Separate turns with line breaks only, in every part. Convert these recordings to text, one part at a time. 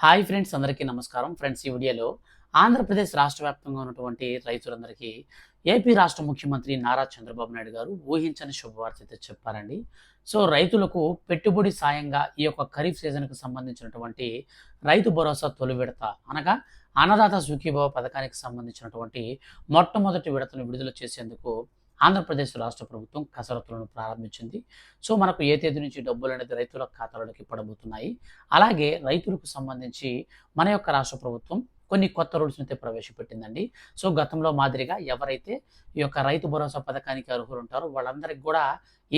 Hi friends అందరికీ నమస్కారం. Friends ఈ వీడియోలో ఆంధ్రప్రదేశ్ రాష్ట్ర వ్యాప్తంగా ఉన్నటువంటి రైతులందరికీ ఏపీ రాష్ట్ర ముఖ్యమంత్రి నారా చంద్రబాబు నాయుడు గారు ఊహించని శుభవార్త అయితే చెప్పారండి. సో రైతులకు పెట్టుబడి సాయంగా ఈ యొక్క ఖరీఫ్ సీజన్కు సంబంధించినటువంటి రైతు భరోసా తొలి విడత అనగా అన్నదాత సుఖీభావ పథకానికి సంబంధించినటువంటి మొట్టమొదటి విడతను విడుదల చేసేందుకు ఆంధ్రప్రదేశ్ రాష్ట్ర ప్రభుత్వం కసరత్తులను ప్రారంభించింది. సో మనకు ఏ తేదీ నుంచి డబ్బులు అనేది రైతుల ఖాతాలోకి పడబోతున్నాయి. అలాగే రైతులకు సంబంధించి మన యొక్క రాష్ట్ర ప్రభుత్వం కొన్ని కొత్త రూల్స్ అయితే ప్రవేశపెట్టిందండి. సో గతంలో మాదిరిగా ఎవరైతే ఈ యొక్క రైతు భరోసా పథకానికి అర్హులు ఉంటారో వాళ్ళందరికీ కూడా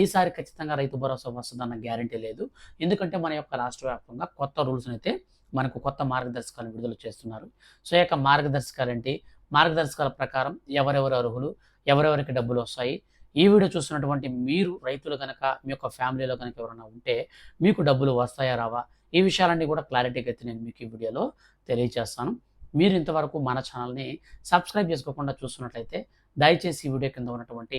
ఈసారి ఖచ్చితంగా రైతు భరోసా వస్తుందన్న గ్యారంటీ లేదు. ఎందుకంటే మన యొక్క రాష్ట్ర వ్యాప్తంగా కొత్త రూల్స్ అయితే మనకు కొత్త మార్గదర్శకాలు విడుదల చేస్తున్నారు. సో ఈ యొక్క మార్గదర్శకాలు ఏంటి మార్గదర్శకాల ప్రకారం ఎవరెవరు అర్హులు ఎవరెవరికి డబ్బులు వస్తాయి? ఈ వీడియో చూస్తున్నటువంటి మీరు రైతులు కనుక మీ యొక్క ఫ్యామిలీలో కనుక ఎవరైనా ఉంటే మీకు డబ్బులు వస్తాయా రావా? ఈ విషయాలన్నీ కూడా క్లారిటీగా అయితే నేను మీకు ఈ వీడియోలో తెలియజేస్తాను. మీరు ఇంతవరకు మన ఛానల్ని సబ్స్క్రైబ్ చేసుకోకుండా చూస్తున్నట్లయితే దయచేసి ఈ వీడియో కింద ఉన్నటువంటి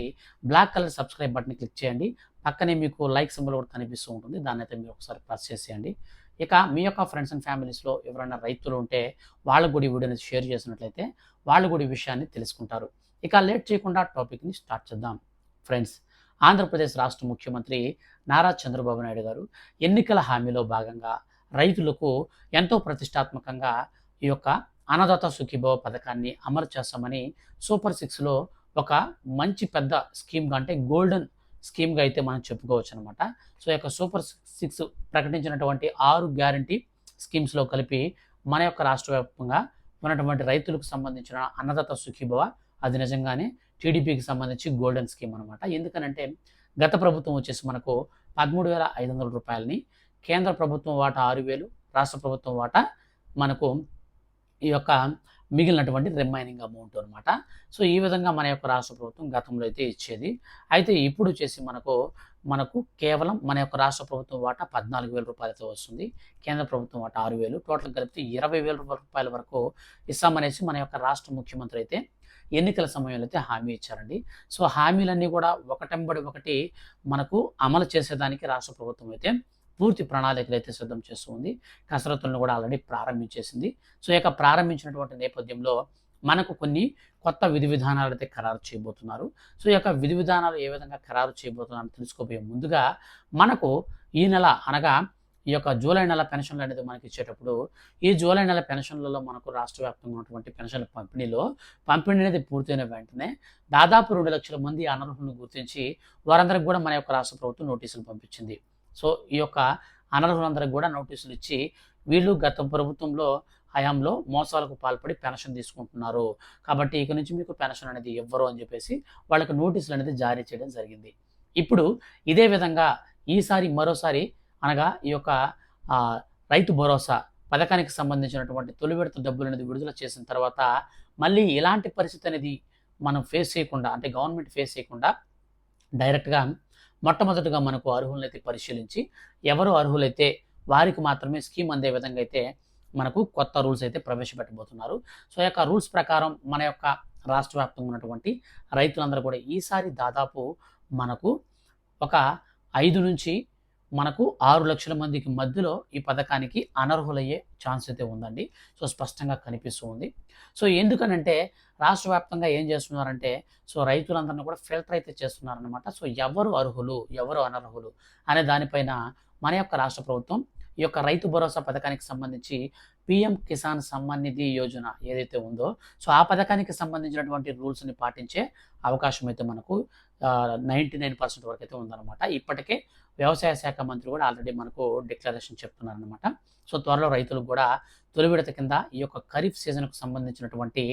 black colour subscribe button click చేయండి. పక్కనే మీకు లైక్ సింబల్ కూడా కనిపిస్తూ ఉంటుంది. దాన్ని అయితే మీరు ఒకసారి ప్రెస్ చేసేయండి. ఇక మీ యొక్క ఫ్రెండ్స్ అండ్ ఫ్యామిలీస్లో ఎవరైనా రైతులు ఉంటే వాళ్ళకు కూడా ఈ వీడియోని షేర్ చేసినట్లయితే వాళ్ళు కూడా ఈ విషయాన్ని తెలుసుకుంటారు. ఇక లేట్ చేయకుండా టాపిక్ని స్టార్ట్ చేద్దాం. ఫ్రెండ్స్ ఆంధ్రప్రదేశ్ రాష్ట్ర ముఖ్యమంత్రి నారా చంద్రబాబు నాయుడు గారు ఎన్నికల హామీలో భాగంగా రైతులకు ఎంతో ప్రతిష్టాత్మకంగా ఈ యొక్క అన్నదాత సుఖీభవ పథకాన్ని అమలు చేస్తామని సూపర్ సిక్స్లో ఒక మంచి పెద్ద స్కీమ్గా అంటే గోల్డెన్ స్కీమ్గా అయితే మనం చెప్పుకోవచ్చు అనమాట సో ఈ యొక్క సూపర్ సిక్స్ ప్రకటించినటువంటి ఆరు గ్యారంటీ స్కీమ్స్లో కలిపి మన యొక్క రాష్ట్ర వ్యాప్తంగా ఉన్నటువంటి రైతులకు సంబంధించిన అన్నదాత సుఖీభవ అది నిజంగానే టీడీపీకి సంబంధించి గోల్డెన్ స్కీమ్ అనమాట. ఎందుకనంటే గత ప్రభుత్వం వచ్చేసి మనకు పదమూడు వేల ఐదు వందల రూపాయలని కేంద్ర ప్రభుత్వం వాటా ఆరు వేలు రాష్ట్ర ప్రభుత్వం వాటా మనకు ఈ యొక్క మిగిలినటువంటి రిమైనింగ్ అమౌంట్ అనమాట సో ఈ విధంగా మన యొక్క రాష్ట్ర ప్రభుత్వం గతంలో అయితే ఇచ్చేది. అయితే ఇప్పుడు చేసి మనకు మనకు కేవలం మన యొక్క రాష్ట్ర ప్రభుత్వం వాటా పద్నాలుగు వేల రూపాయలతో వస్తుంది. కేంద్ర ప్రభుత్వం వాటా ఆరు వేలు. టోటల్ కలిపితే ఇరవై వేల రూపాయల వరకు ఇస్తామనేసి మన యొక్క రాష్ట్ర ముఖ్యమంత్రి అయితే ఎన్నికల సమయంలో అయితే హామీ ఇచ్చారండి. సో హామీలన్నీ కూడా ఒకటెంబడి ఒకటి మనకు అమలు చేసేదానికి రాష్ట్ర ప్రభుత్వం అయితే పూర్తి ప్రణాళికలు అయితే సిద్ధం చేస్తుంది. కసరత్తులను కూడా ఆల్రెడీ ప్రారంభించేసింది. సో ఇక ప్రారంభించినటువంటి నేపథ్యంలో మనకు కొన్ని కొత్త విధి విధానాలు అయితే ఖరారు చేయబోతున్నారు. సో ఈ యొక్క విధి విధానాలు ఏ విధంగా ఖరారు చేయబోతున్నారని తెలుసుకోబోయే ముందుగా మనకు ఈ నెల అనగా ఈ యొక్క జూలై నెల పెన్షన్లు అనేది మనకి ఇచ్చేటప్పుడు ఈ జూలై నెల పెన్షన్లలో మనకు రాష్ట్ర వ్యాప్తంగా ఉన్నటువంటి పెన్షన్ల పంపిణీలో పంపిణీ అనేది పూర్తయిన వెంటనే దాదాపు రెండు లక్షల మంది అనర్హులను గుర్తించి వారందరికి కూడా మన యొక్క రాష్ట్ర ప్రభుత్వం నోటీసులు పంపించింది. సో ఈ యొక్క అనర్హులందరికి కూడా నోటీసులు ఇచ్చి వీళ్ళు గత ప్రభుత్వంలో హయాంలో మోసాలకు పాల్పడి పెన్షన్ తీసుకుంటున్నారు. కాబట్టి ఇక నుంచి మీకు పెన్షన్ అనేది ఇవ్వరు అని చెప్పేసి వాళ్ళకి నోటీసులు అనేది జారీ చేయడం జరిగింది. ఇప్పుడు ఇదే విధంగా ఈసారి మరోసారి అనగా ఈ యొక్క రైతు భరోసా పథకానికి సంబంధించినటువంటి తొలి విడత డబ్బులు అనేది విడుదల చేసిన తర్వాత మళ్ళీ ఇలాంటి పరిస్థితి అనేది మనం ఫేస్ చేయకుండా అంటే గవర్నమెంట్ ఫేస్ చేయకుండా డైరెక్ట్గా మొట్టమొదటిగా మనకు అర్హులను అయితే పరిశీలించి ఎవరు అర్హులైతే వారికి మాత్రమే స్కీమ్ అందే విధంగా అయితే మనకు కొత్త రూల్స్ అయితే ప్రవేశపెట్టబోతున్నారు. సో యొక్క రూల్స్ ప్రకారం మన యొక్క రాష్ట్ర వ్యాప్తంగా ఉన్నటువంటి రైతులందరూ కూడా ఈసారి దాదాపు మనకు ఒక ఐదు నుంచి మనకు ఆరు లక్షల మందికి మధ్యలో ఈ పథకానికి అనర్హులయ్యే ఛాన్స్ అయితే ఉందండి. సో స్పష్టంగా కనిపిస్తూ ఉంది. సో ఎందుకనంటే రాష్ట్ర వ్యాప్తంగా ఏం చేస్తున్నారంటే సో రైతులందరినీ కూడా ఫిల్టర్ అయితే చేస్తున్నారనమాట సో ఎవరు అర్హులు ఎవరు అనర్హులు అనే దానిపైన మన యొక్క రాష్ట్ర ప్రభుత్వం ఈ యొక్క రైతు భరోసా పథకానికి సంబంధించి పిఎం కిసాన్ సమ్మాన్ నిధి యోజన ఏదైతే ఉందో సో ఆ పథకానికి సంబంధించినటువంటి రూల్స్ని పాటించే అవకాశం అయితే మనకు నైంటీ నైన్ పర్సెంట్ వరకు అయితే ఉందన్నమాట. ఇప్పటికే వ్యవసాయ శాఖ మంత్రి కూడా ఆల్రెడీ మనకు డిక్లరేషన్ చెప్తున్నారనమాట సో త్వరలో రైతులకు కూడా తొలి విడత కింద ఈ యొక్క ఖరీఫ్ సీజన్కు సంబంధించినటువంటి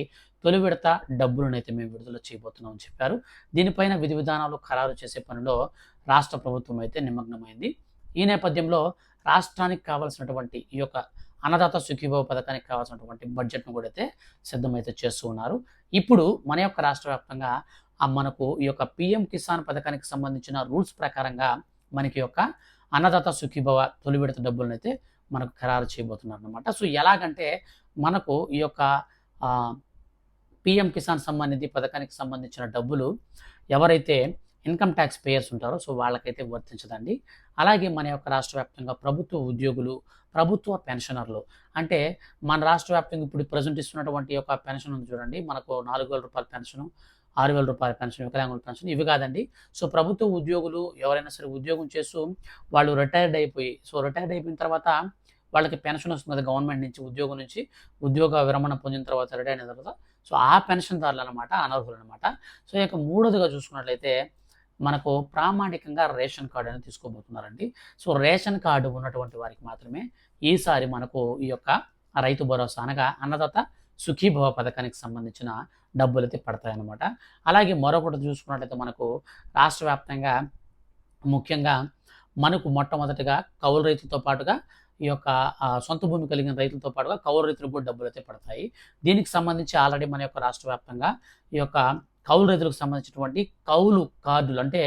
తొలి విడత డబ్బులను అయితే మేము విడుదల చేయబోతున్నామని చెప్పారు. దీనిపైన విధి విధానాలు ఖరారు చేసే పనిలో రాష్ట్ర ప్రభుత్వం అయితే నిమగ్నమైంది. ఈ నేపథ్యంలో రాష్ట్రానికి కావాల్సినటువంటి ఈ యొక్క అన్నదాత సుఖీభావ పథకానికి కావాల్సినటువంటి బడ్జెట్ను కూడా అయితే సిద్ధమైతే చేస్తూ ఉన్నారు. ఇప్పుడు మన యొక్క రాష్ట్ర వ్యాప్తంగా మనకు ఈ యొక్క పిఎం కిసాన్ పథకానికి సంబంధించిన రూల్స్ ప్రకారంగా మనకి యొక్క అన్నదాత సుఖీభవ తొలి విడత డబ్బులను అయితే మనకు ఖరారు చేయబోతున్నారు అనమాట సో ఎలాగంటే మనకు ఈ యొక్క పిఎం కిసాన్ సమ్మాన్ నిధి పథకానికి సంబంధించిన డబ్బులు ఎవరైతే ఇన్కమ్ ట్యాక్స్ పేయర్స్ ఉంటారో సో వాళ్ళకైతే వర్తించదండి. అలాగే మన యొక్క రాష్ట్ర వ్యాప్తంగా ప్రభుత్వ ఉద్యోగులు ప్రభుత్వ పెన్షనర్లు అంటే మన రాష్ట్ర వ్యాప్తంగా ఇప్పుడు ప్రజెంట్ ఇస్తున్నటువంటి యొక్క పెన్షన్ ఉంది చూడండి మనకు నాలుగు వేల రూపాయల పెన్షన్ ఆరు వేల రూపాయల పెన్షన్ వికలాంగుల పెన్షన్ ఇవి కాదండి. సో ప్రభుత్వ ఉద్యోగులు ఎవరైనా సరే ఉద్యోగం చేస్తూ వాళ్ళు రిటైర్డ్ అయిపోయి సో రిటైర్డ్ అయిపోయిన తర్వాత వాళ్ళకి పెన్షన్ వస్తుంది గవర్నమెంట్ నుంచి ఉద్యోగం నుంచి ఉద్యోగ విరమణ పొందిన తర్వాత రిటైర్ అయిన తర్వాత. సో ఆ పెన్షన్దారులు అనమాట అనర్హులు అనమాట సో ఇక మూడోదిగా చూసుకున్నట్లయితే మనకు ప్రామాణికంగా రేషన్ కార్డు అనేది తీసుకోబోతున్నారండి. సో రేషన్ కార్డు ఉన్నటువంటి వారికి మాత్రమే ఈసారి మనకు ఈ యొక్క రైతు భరోసా అనగా అన్నదాత సుఖీభవ పథకానికి సంబంధించిన డబ్బులు అయితే పడతాయన్నమాట. అలాగే మరొకటి చూసుకున్నట్లయితే మనకు రాష్ట్ర వ్యాప్తంగా ముఖ్యంగా మనకు మొట్టమొదటిగా కౌలు రైతులతో పాటుగా ఈ యొక్క సొంత భూమి కలిగిన రైతులతో పాటుగా కౌలు రైతులకు కూడా డబ్బులు అయితే పడతాయి. దీనికి సంబంధించి ఆల్రెడీ మన యొక్క రాష్ట్ర వ్యాప్తంగా ఈ యొక్క కౌలు రైతులకు సంబంధించినటువంటి కౌలు కార్డులు అంటే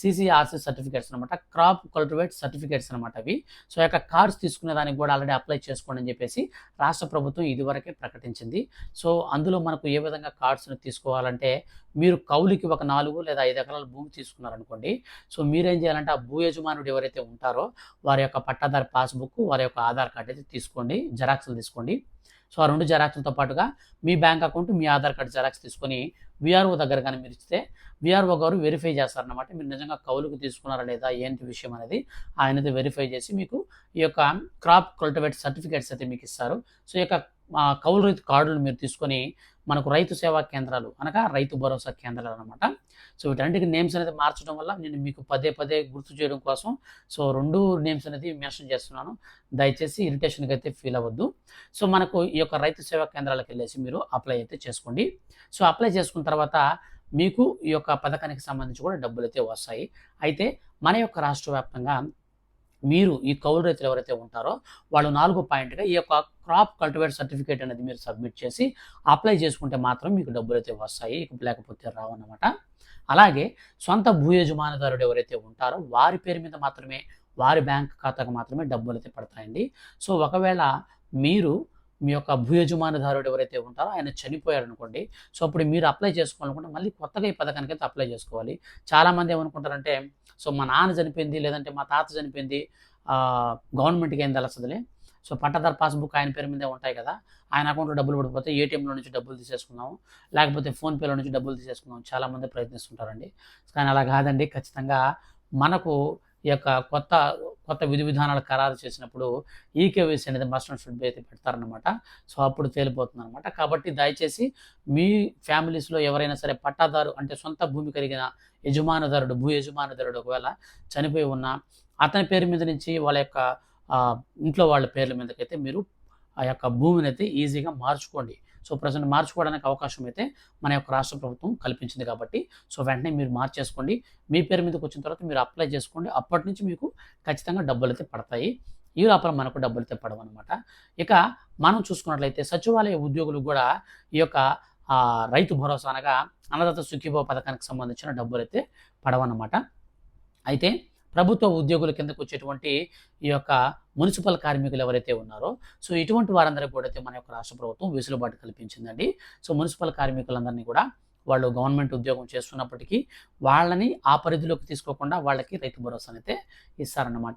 సిసిఆర్సి సర్టిఫికేట్స్ అనమాట క్రాప్ కల్టివేట్ సర్టిఫికేట్స్ అనమాట అవి. సో యొక్క కార్డ్స్ తీసుకునే దానికి కూడా ఆల్రెడీ అప్లై చేసుకోండి అని చెప్పేసి రాష్ట్ర ప్రభుత్వం ఇదివరకే ప్రకటించింది. సో అందులో మనకు ఏ విధంగా కార్డ్స్ని తీసుకోవాలంటే మీరు కౌలుకి ఒక నాలుగు లేదా ఐదు ఎకరాల భూమి తీసుకున్నారనుకోండి. సో మీరేం చేయాలంటే ఆ భూ యజమానుడు ఎవరైతే ఉంటారో వారి యొక్క పట్టాదారు పాస్బుక్ వారి యొక్క ఆధార్ కార్డ్ అయితే తీసుకోండి జెరాక్స్లు తీసుకోండి. సో ఆ రెండు జెరాక్స్లతో పాటుగా మీ బ్యాంక్ అకౌంట్ మీ ఆధార్ కార్డ్ జెరాక్స్ తీసుకొని విఆర్ఓ దగ్గర కానీ మీరు ఇస్తే విఆర్ఓ గారు వెరిఫై చేస్తారన్నమాట. మీరు నిజంగా కౌలుకు తీసుకున్నారా లేదా ఏంటి విషయం అనేది ఆయనది వెరిఫై చేసి మీకు ఈ యొక్క క్రాప్ కల్టివేట్ సర్టిఫికేట్స్ అయితే మీకు ఇస్తారు. సో ఈ యొక్క కౌలు రైతు కార్డులు మీరు తీసుకొని మనకు రైతు సేవా కేంద్రాలు అనగా రైతు భరోసా కేంద్రాలు అనమాట సో వీటన్నిటికి నేమ్స్ అనేది మార్చడం వల్ల నేను మీకు పదే పదే గుర్తు చేయడం కోసం సో రెండు నేమ్స్ అనేది మెన్షన్ చేస్తున్నాను. దయచేసి ఇరిటేషన్కి అయితే ఫీల్ అవ్వద్దు. సో మనకు ఈ యొక్క రైతు సేవా కేంద్రాలకు వెళ్ళేసి మీరు అప్లై అయితే చేసుకోండి. సో అప్లై చేసుకున్న తర్వాత మీకు ఈ యొక్క పథకానికి సంబంధించి కూడా డబ్బులు అయితే వస్తాయి. అయితే మన యొక్క రాష్ట్ర వ్యాప్తంగా మీరు ఈ కౌలు రైతులు ఎవరైతే ఉంటారో వాళ్ళు నాలుగు పాయింట్గా ఈ యొక్క క్రాప్ కల్టివేట్ సర్టిఫికేట్ అనేది మీరు సబ్మిట్ చేసి అప్లై చేసుకుంటే మాత్రం మీకు డబ్బులు అయితే వస్తాయి. లేకపోతే రావు అన్నమాట. అలాగే సొంత భూ యజమానిదారుడు ఎవరైతే ఉంటారో వారి పేరు మీద మాత్రమే వారి బ్యాంక్ ఖాతాకు మాత్రమే డబ్బులు అయితే పడతాయండి. సో ఒకవేళ మీరు మీ యొక్క భూ యజమానిదారుడు ఎవరైతే ఉంటారో ఆయన చనిపోయారు అనుకోండి సో అప్పుడు మీరు అప్లై చేసుకోవాలనుకుంటే మళ్ళీ కొత్తగా ఈ పథకానికి అయితే అప్లై చేసుకోవాలి. చాలామంది ఏమనుకుంటారంటే సో మా నాన్న చనిపోయింది లేదంటే మా తాత చనిపోయింది గవర్నమెంట్కి ఏం తెలుస్తుందిలే? సో పట్టాదారు పాస్బుక్ ఆయన పేరు మీదే ఉంటాయి కదా ఆయన అకౌంట్లో డబ్బులు పడిపోతే ఏటీఎంలో నుంచి డబ్బులు తీసేసుకుందాము లేకపోతే ఫోన్పేలో నుంచి డబ్బులు తీసేసుకుందాం చాలామంది ప్రయత్నిస్తుంటారండి. కానీ అలా కాదండి. ఖచ్చితంగా మనకు ఈ యొక్క కొత్త కొత్త విధి విధానాలు ఖరారు చేసినప్పుడు ఈకేవైసీ అనేది మస్ట్ అండ్ షుడ్ అయితే పెడతారనమాట సో అప్పుడు తేలిపోతుంది అనమాట కాబట్టి దయచేసి మీ ఫ్యామిలీస్లో ఎవరైనా సరే పట్టాదారు అంటే సొంత భూమి కలిగిన యజమానదారుడు భూ యజమానదారుడు ఒకవేళ చనిపోయి ఉన్నా అతని పేరు మీద నుంచి వాళ్ళ యొక్క ఇంట్లో వాళ్ళ పేర్ల మీదకైతే మీరు ఆ యొక్క భూమిని అయితే ఈజీగా మార్చుకోండి. సో ప్రజెంట్ మార్చుకోవడానికి అవకాశం అయితే మన యొక్క రాష్ట్ర ప్రభుత్వం కల్పించింది కాబట్టి సో వెంటనే మీరు మార్చేసుకోండి. మీ పేరు మీదకి వచ్చిన తర్వాత మీరు అప్లై చేసుకోండి. అప్పటి నుంచి మీకు ఖచ్చితంగా డబ్బులు అయితే పడతాయి. ఈ లోపల మనకు డబ్బులు అయితే పడవు అనమాట ఇక మనం చూసుకున్నట్లయితే సచివాలయ ఉద్యోగులు కూడా ఈ యొక్క రైతు భరోసా అనగా అన్నదాత సుఖీభవ పథకానికి సంబంధించిన డబ్బులు అయితే పడవన్నమాట. అయితే ప్రభుత్వ ఉద్యోగుల కిందకు వచ్చేటువంటి ఈ యొక్క మున్సిపల్ కార్మికులు ఎవరైతే ఉన్నారో సో ఇటువంటి వారందరికీ కూడా అయితే మన యొక్క రాష్ట్ర ప్రభుత్వం వెసులుబాటు కల్పించిందండి. సో మున్సిపల్ కార్మికులందరినీ కూడా వాళ్ళు గవర్నమెంట్ ఉద్యోగం చేస్తున్నప్పటికీ వాళ్ళని ఆ పరిధిలోకి తీసుకోకుండా వాళ్ళకి రైతు భరోసా అయితే ఇస్తారన్నమాట.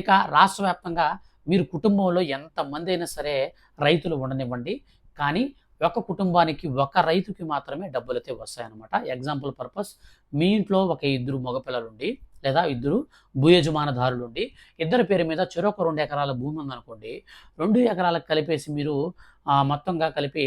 ఇక రాష్ట్ర వ్యాప్తంగా మీరు కుటుంబంలో ఎంతమంది అయినా సరే రైతులు ఉండనివ్వండి. కానీ ఒక కుటుంబానికి ఒక రైతుకి మాత్రమే డబ్బులు అయితే వస్తాయన్నమాట. ఎగ్జాంపుల్ పర్పస్ మీ ఇంట్లో ఒక ఇద్దరు మగపిల్లలు ఉండి లేదా ఇద్దరు భూయజమానదారులు ఉండి ఇద్దరి పేరు మీద చెరొక రెండు ఎకరాల భూమి ఉందనుకోండి రెండు ఎకరాలకు కలిపేసి మీరు మొత్తంగా కలిపి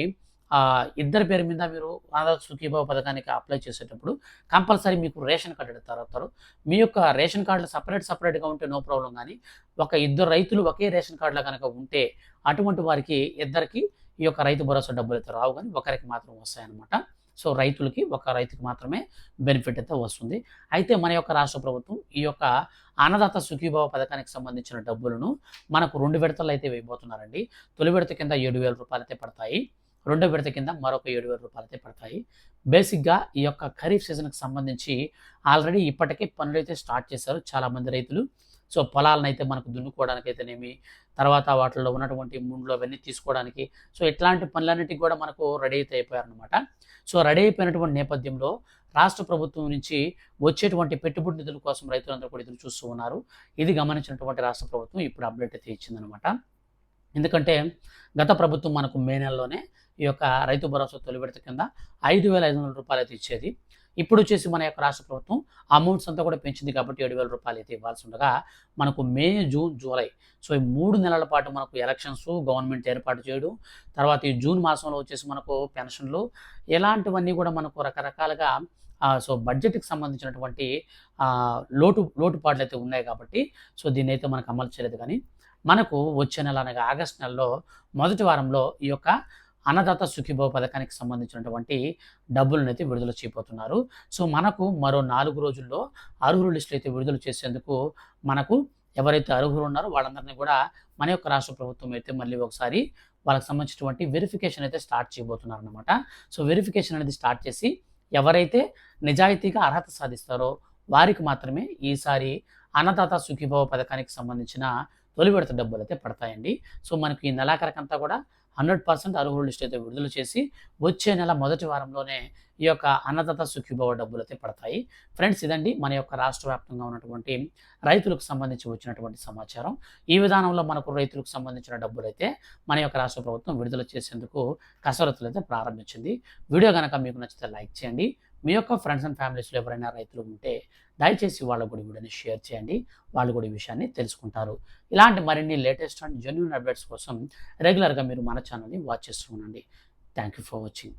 ఇద్దరి పేరు మీద మీరు ఆధార్ సుఖీభావ పథకానికి అప్లై చేసేటప్పుడు కంపల్సరీ మీకు రేషన్ కార్డు ఎడతారు మీ యొక్క రేషన్ కార్డులు సపరేట్ సపరేట్గా ఉంటే నో ప్రాబ్లం కానీ ఒక ఇద్దరు రైతులు ఒకే రేషన్ కార్డులో కనుక ఉంటే అటువంటి వారికి ఇద్దరికి ఈ యొక్క రైతు భరోసా డబ్బులు అయితే రావు కానీ ఒకరికి మాత్రం వస్తాయన్నమాట. సో రైతులకి ఒక రైతుకి మాత్రమే బెనిఫిట్ అయితే వస్తుంది. అయితే మన యొక్క రాష్ట్ర ప్రభుత్వం ఈ యొక్క అన్నదాత సుఖీభావ పథకానికి సంబంధించిన డబ్బులను మనకు రెండు విడతలు అయితే వేయబోతున్నారండి. తొలి విడత కింద ఏడు వేల రూపాయలు అయితే పడతాయి. రెండో విడత కింద మరొక ఏడు వేల రూపాయలు అయితే పడతాయి. బేసిక్గా ఈ యొక్క ఖరీఫ్ సీజన్కి సంబంధించి ఆల్రెడీ ఇప్పటికే పనులు అయితే స్టార్ట్ చేశారు చాలామంది రైతులు. సో పొలాలను అయితే మనకు దున్నుకోవడానికి అయితేనేమి తర్వాత వాటిల్లో ఉన్నటువంటి ముండ్లు అవన్నీ తీసుకోవడానికి సో ఇట్లాంటి పనులన్నిటికి కూడా మనకు రెడీ అయితే అయిపోయారనమాట సో రెడీ అయిపోయినటువంటి నేపథ్యంలో రాష్ట్ర ప్రభుత్వం నుంచి వచ్చేటువంటి పెట్టుబడి నిధుల కోసం రైతులందరూ కూడా ఎదురు చూస్తూ ఉన్నారు. ఇది గమనించినటువంటి రాష్ట్ర ప్రభుత్వం ఇప్పుడు అప్డేట్ అయితే ఇచ్చిందనమాట ఎందుకంటే గత ప్రభుత్వం మనకు మే నెలలోనే ఈ యొక్క రైతు భరోసా తొలి విడత కింద ఐదు వేల ఐదు వందల రూపాయలు అయితే ఇచ్చేది. ఇప్పుడు వచ్చేసి మన యొక్క రాష్ట్ర ప్రభుత్వం అమౌంట్స్ అంతా కూడా పెంచింది కాబట్టి ఏడు వేల రూపాయలు అయితే ఇవ్వాల్సి ఉండగా మనకు మే జూన్ జూలై. సో ఈ మూడు నెలల పాటు మనకు ఎలక్షన్స్ గవర్నమెంట్ ఏర్పాటు చేయడం. తర్వాత ఈ జూన్ మాసంలో వచ్చేసి మనకు పెన్షన్లు ఇలాంటివన్నీ కూడా మనకు రకరకాలుగా సో బడ్జెట్కి సంబంధించినటువంటి లోటు లోటుపాట్లు అయితే ఉన్నాయి కాబట్టి సో దీన్ని అయితే మనకు అమలు చేయలేదు కానీ మనకు వచ్చే నెల అనగా ఆగస్ట్ నెలలో మొదటి వారంలో ఈ యొక్క అన్నదాత సుఖీభవ పథకానికి సంబంధించినటువంటి డబ్బులను అయితే విడుదల చేయబోతున్నారు. సో మనకు మరో నాలుగు రోజుల్లో అర్హుల లిస్టులు అయితే విడుదల చేసేందుకు మనకు ఎవరైతే అర్హులు ఉన్నారో వాళ్ళందరినీ కూడా మన యొక్క రాష్ట్ర ప్రభుత్వం అయితే మళ్ళీ ఒకసారి వాళ్ళకి సంబంధించినటువంటి వెరిఫికేషన్ అయితే స్టార్ట్ చేయబోతున్నారు అనమాట సో వెరిఫికేషన్ అనేది స్టార్ట్ చేసి ఎవరైతే నిజాయితీగా అర్హత సాధిస్తారో వారికి మాత్రమే ఈసారి అన్నదాత సుఖీభవ పథకానికి సంబంధించిన తొలి విడత డబ్బులు అయితే పడతాయండి. సో మనకి ఈ నెలాఖరికంతా కూడా హండ్రెడ్ పర్సెంట్ అర్హుల లిస్ట్ అయితే విడుదల చేసి వచ్చే నెల మొదటి వారంలోనే ఈ యొక్క అన్నదాత సుఖీభవ డబ్బులు అయితే పడతాయి. ఫ్రెండ్స్ ఇదండి మన యొక్క రాష్ట్ర వ్యాప్తంగా ఉన్నటువంటి రైతులకు సంబంధించి వచ్చినటువంటి సమాచారం. ఈ విధానంలో మనకు రైతులకు సంబంధించిన డబ్బులు అయితే మన యొక్క రాష్ట్ర ప్రభుత్వం విడుదల చేసేందుకు కసరత్తులు అయితే ప్రారంభించింది. వీడియో కనుక మీకు నచ్చితే లైక్ చేయండి. మీ యొక్క ఫ్రెండ్స్ అండ్ ఫ్యామిలీస్లో ఎవరైనా రైతులు ఉంటే దయచేసి వాళ్ళకు కూడా వీడియోని షేర్ చేయండి. వాళ్ళు కూడా ఈ విషయాన్ని తెలుసుకుంటారు. ఇలాంటి మరిన్ని లేటెస్ట్ అండ్ జెన్యున్ అప్డేట్స్ కోసం రెగ్యులర్గా మీరు మన ఛానల్ని వాచ్ చేస్తూ ఉండండి. Thank you for watching